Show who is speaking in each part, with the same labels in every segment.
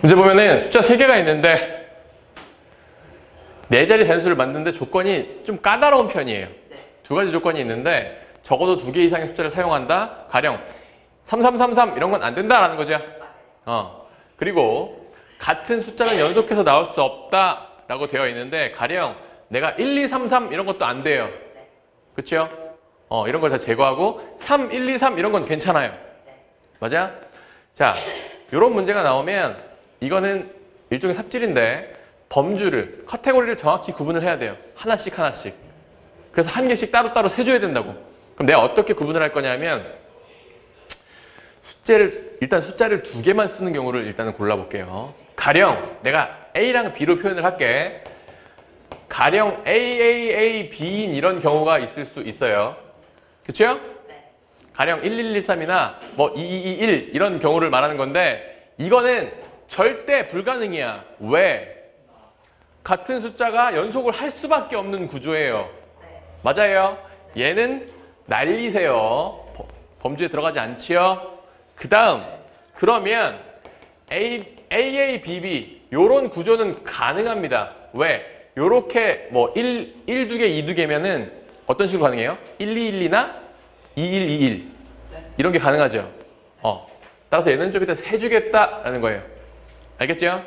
Speaker 1: 문제 보면은 숫자 3개가 있는데 네 자리 단수를 만드는데 조건이 좀 까다로운 편이에요.
Speaker 2: 네.
Speaker 1: 두 가지 조건이 있는데 적어도 두 개 이상의 숫자를 사용한다. 가령 3333 이런 건 안 된다라는 거죠. 어. 그리고 같은 숫자는 연속해서 나올 수 없다라고 되어 있는데 가령 내가 1, 2, 3, 3 이런 것도 안 돼요. 그렇죠? 어, 이런 걸 다 제거하고 3, 1, 2, 3 이런 건 괜찮아요. 맞아? 자, 이런 문제가 나오면 이거는 일종의 삽질인데 범주를, 카테고리를 정확히 구분을 해야 돼요. 하나씩 하나씩. 그래서 한 개씩 따로따로 세줘야 된다고. 그럼 내가 어떻게 구분을 할 거냐면 숫자를 일단 숫자를 두 개만 쓰는 경우를 일단은 골라볼게요. 가령 내가 A랑 B로 표현을 할게. 가령 A, A, A, B인 이런 경우가 있을 수 있어요.
Speaker 2: 네.
Speaker 1: 가령 1123이나 뭐2221 이런 경우를 말하는 건데 이거는 절대 불가능이야. 왜? 같은 숫자가 연속을 할 수밖에 없는 구조예요.
Speaker 2: 네.
Speaker 1: 맞아요. 얘는 날리세요. 범- 범주에 들어가지 않지요. 그 다음 그러면 A, AA, BB 요런 구조는 가능합니다. 왜? 요렇게 뭐 1, 1, 2개, 2, 2개면은 어떤 식으로 가능해요? 1, 2, 1, 2나 2, 1, 2, 1 이런 게 가능하죠. 어. 따라서 얘는 좀 이따 세주겠다라는 거예요. 알겠죠?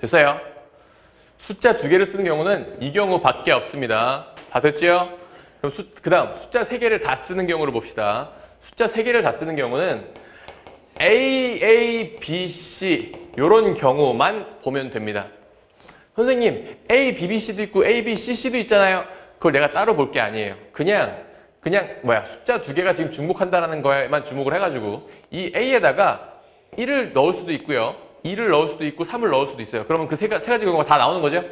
Speaker 1: 됐어요. 숫자 두 개를 쓰는 경우는 이 경우밖에 없습니다. 다 됐죠? 그럼 수, 그 다음 숫자 세 개를 다 쓰는 경우를 봅시다. 숫자 세 개를 다 쓰는 경우는 A, A, B, C 이런 경우만 보면 됩니다. 선생님 A, B, B, C도 있고 A, B, C, C도 있잖아요. 그걸 내가 따로 볼 게 아니에요. 그냥 그냥 뭐야 숫자 두 개가 지금 중복한다라는 거에만 주목을 해가지고 이 A에다가 1을 넣을 수도 있고요. 2를 넣을 수도 있고 3을 넣을 수도 있어요. 그러면 그 세 가지 경우가 다 나오는 거죠.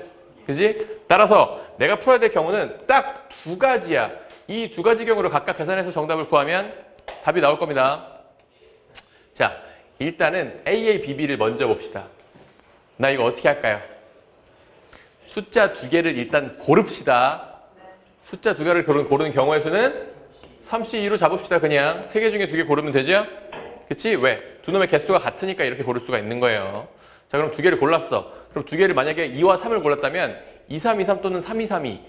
Speaker 1: 그지? 따라서 내가 풀어야 될 경우는 딱 두 가지야. 이 두 가지 경우를 각각 계산해서 정답을 구하면 답이 나올 겁니다. 자, 일단은 AA, BB를 먼저 봅시다. 나 이거 어떻게 할까요? 숫자 두 개를 일단 고릅시다. 숫자 두 개를 고르는, 경우의 수는 3C2로 잡읍시다. 그냥 세 개 중에 두 개 고르면 되죠? 그치? 왜? 두 놈의 개수가 같으니까 이렇게 고를 수가 있는 거예요. 자, 그럼 두 개를 골랐어. 그럼 두 개를 만약에 2와 3을 골랐다면 2, 3, 2, 3 또는 3, 2, 3, 2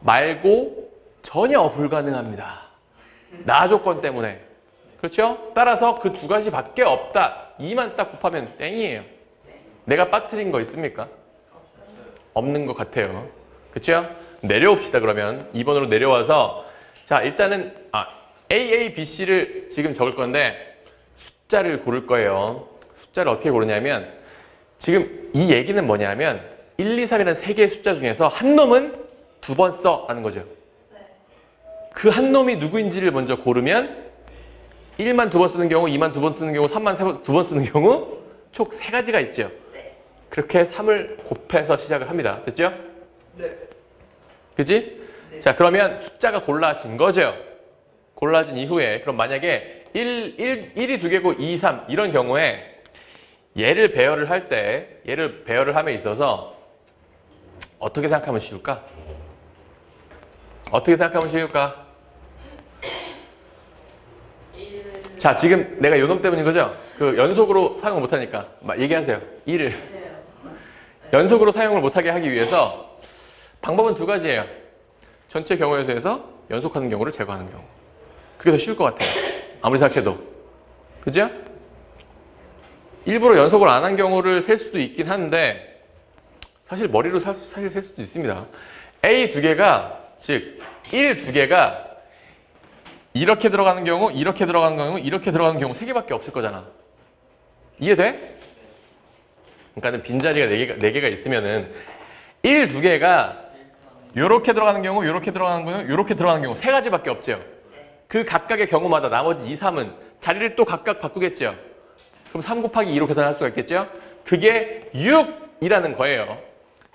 Speaker 1: 말고 전혀 불가능합니다. 나 조건 때문에. 그렇죠? 따라서 그 두 가지밖에 없다. 2만 딱 곱하면 땡이에요. 내가 빠뜨린 거 있습니까? 없는 것 같아요. 그렇죠? 내려옵시다 그러면 2번으로 내려와서 자 일단은 아, A, A, B, C를 지금 적을 건데 숫자를 고를 거예요. 숫자를 어떻게 고르냐면 지금 이 얘기는 뭐냐면 1, 2, 3이라는 세 개의 숫자 중에서 한 놈은 두 번 써라는 거죠. 그 한 놈이 누구인지를 먼저 고르면 1만 두 번 쓰는 경우, 2만 두 번 쓰는 경우, 3만 두 번 쓰는 경우 총 세 가지가 있죠.
Speaker 2: 네.
Speaker 1: 그렇게 3을 곱해서 시작을 합니다. 됐죠?
Speaker 2: 네.
Speaker 1: 그지?
Speaker 2: 네.
Speaker 1: 자, 그러면 숫자가 골라진 거죠. 골라진 이후에 그럼 만약에 1, 1, 1이 두 개고 2, 3 이런 경우에 얘를 배열을 할 때 얘를 배열을 함에 있어서 어떻게 생각하면 쉬울까? 어떻게 생각하면 쉬울까? 자, 지금 내가 요놈 때문인 거죠? 그 연속으로 사용을 못하니까 막 얘기하세요. 1을 연속으로 사용을 못하게 하기 위해서 방법은 두 가지예요. 전체 경우의 수에서 연속하는 경우를 제거하는 경우. 그게 더 쉬울 것 같아요. 아무리 생각해도. 그죠? 일부러 연속을 안 한 경우를 셀 수도 있긴 한데 사실 머리로 사, 사실 셀 수도 있습니다. A 두 개가 즉 1 두 개가 이렇게 들어가는 경우, 이렇게 들어가는 경우, 이렇게 들어가는 경우 세 개밖에 없을 거잖아. 이해돼? 그러니까는 빈자리가 네 개가, 네 개가 있으면은 1두 개가 요렇게 들어가는 경우, 요렇게 들어가는 경우, 요렇게 들어가는 경우 세 가지밖에 없죠. 그 각각의 경우마다 나머지 2, 3은 자리를 또 각각 바꾸겠죠. 그럼 3 곱하기 2로 계산할 수가 있겠죠. 그게 6이라는 거예요.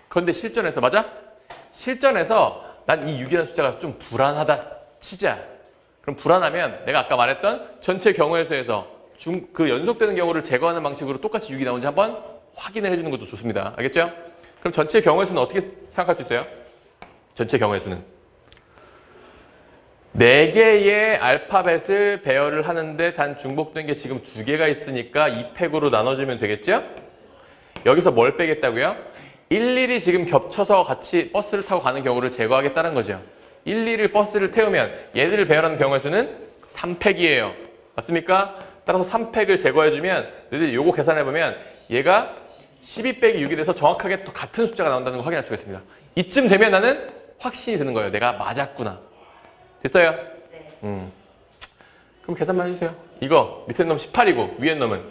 Speaker 1: 그런데 실전에서 맞아? 실전에서 난 이 6이라는 숫자가 좀 불안하다 치자. 그럼 불안하면 내가 아까 말했던 전체 경우의 수에서 중, 그 연속되는 경우를 제거하는 방식으로 똑같이 6이 나오는지 한번 확인을 해주는 것도 좋습니다. 알겠죠? 그럼 전체 경우의 수는 어떻게 생각할 수 있어요? 전체 경우의 수는 네 개의 알파벳을 배열을 하는데 단 중복된 게 지금 두 개가 있으니까 2팩으로 나눠주면 되겠죠? 여기서 뭘 빼겠다고요? 일일이 지금 겹쳐서 같이 버스를 타고 가는 경우를 제거하겠다는 거죠. 일일이 버스를 태우면 얘들을 배열하는 경우의 수는 3팩이에요. 맞습니까? 따라서 3팩을 제거해주면 너희들이 요거 계산해보면 얘가 12 빼기 6이 돼서 정확하게 또 같은 숫자가 나온다는 걸 확인할 수가 있습니다. 이쯤 되면 나는 확신이 드는 거예요. 내가 맞았구나. 됐어요?
Speaker 2: 네.
Speaker 1: 음. 그럼 계산만 해주세요. 이거 밑에 놈 18이고 위에 놈은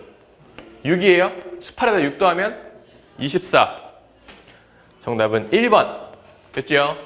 Speaker 1: 6이에요. 18에다 6 더하면 24. 정답은 1번. 됐죠?